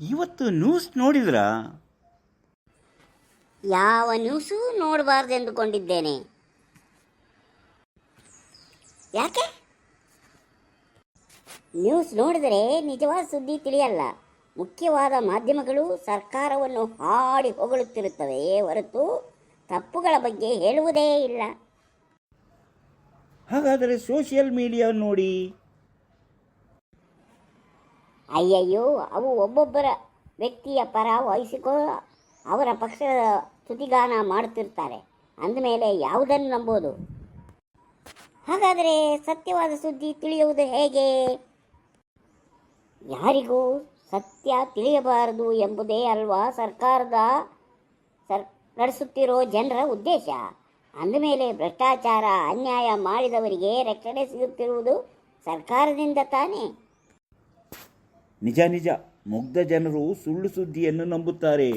ಇವತ್ತು ನ್ಯೂಸ್ ನೋಡಿದ್ರಾ? ಯಾವ ನ್ಯೂಸು ನೋಡಬಾರ್ದೆಂದುಕೊಂಡಿದ್ದೇನೆ ಯಾಕೆ? ನ್ಯೂಸ್ ನೋಡಿದರೆ ನಿಜವಾದ ಸುದ್ದಿ ತಿಳಿಯಲ್ಲ. ಮುಖ್ಯವಾದ ಮಾಧ್ಯಮಗಳು ಸರ್ಕಾರವನ್ನು ಹಾಡಿ ಹೊಗಳುತ್ತಿರುತ್ತವೆ ಹೊರತು ತಪ್ಪುಗಳ ಬಗ್ಗೆ ಹೇಳುವುದೇ ಇಲ್ಲ. ಹಾಗಾದರೆ ಸೋಷಿಯಲ್ ಮೀಡಿಯಾ ನೋಡಿ. ಅಯ್ಯಯ್ಯೋ, ಅವು ಒಬ್ಬೊಬ್ಬರ ವ್ಯಕ್ತಿಯ ಪರ ವಹಿಸಿಕೋ, ಅವರ ಪಕ್ಷದ ತುತಿಗಾನ ಮಾಡುತ್ತಿರ್ತಾರೆ. ಅಂದಮೇಲೆ ಯಾವುದನ್ನು ನಂಬೋದು? ಹಾಗಾದರೆ ಸತ್ಯವಾದ ಸುದ್ದಿ ತಿಳಿಯುವುದು ಹೇಗೆ? ಯಾರಿಗೂ ಸತ್ಯ ತಿಳಿಯಬಾರದು ಎಂಬುದೇ ಅಲ್ವಾ ಸರ್ಕಾರದ ಸರ್, ನಡೆಸುತ್ತಿರೋ ಜನರ ಉದ್ದೇಶ? ಅಂದಮೇಲೆ ಭ್ರಷ್ಟಾಚಾರ, ಅನ್ಯಾಯ ಮಾಡಿದವರಿಗೆ ರಕ್ಷಣೆ ಸಿಗುತ್ತಿರುವುದು ಸರ್ಕಾರದಿಂದ ತಾನೇ? ನಿಜ ನಿಜ. ಮುಗ್ಧ ಜನರು ಸುಳ್ಳು ಸುದ್ದಿಯನ್ನು ನಂಬುತ್ತಾರೆ.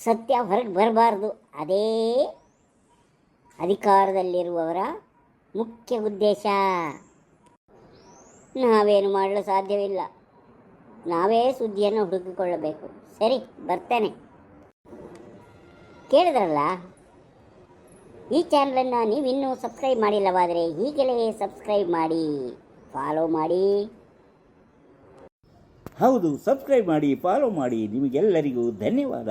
ಸತ್ಯ ಹೊರಗೆ ಬರಬಾರ್ದು. ಅದೇ ಅಧಿಕಾರದಲ್ಲಿರುವವರ ಮುಖ್ಯ ಉದ್ದೇಶ. ನಾವೇನು ಮಾಡಲು ಸಾಧ್ಯವಿಲ್ಲ. ನಾವೇ ಸುದ್ದಿಯನ್ನು ಹುಡುಕಿಕೊಳ್ಳಬೇಕು. ಸರಿ, ಬರ್ತೇನೆ. ಕೇಳಿದ್ರಲ್ಲ? ಈ ಚಾನಲನ್ನು ನೀವಿನ್ನೂ ಸಬ್ಸ್ಕ್ರೈಬ್ ಮಾಡಿಲ್ಲವಾದರೆ ಈಗಲೇ ಸಬ್ಸ್ಕ್ರೈಬ್ ಮಾಡಿ, ಫಾಲೋ ಮಾಡಿ. ಹೌದು ಸಬ್ಸ್ಕ್ರೈಬ್ ಮಾಡಿ ಫಾಲೋ ಮಾಡಿ ನಿಮಗೆಲ್ಲರಿಗೂ ಧನ್ಯವಾದ.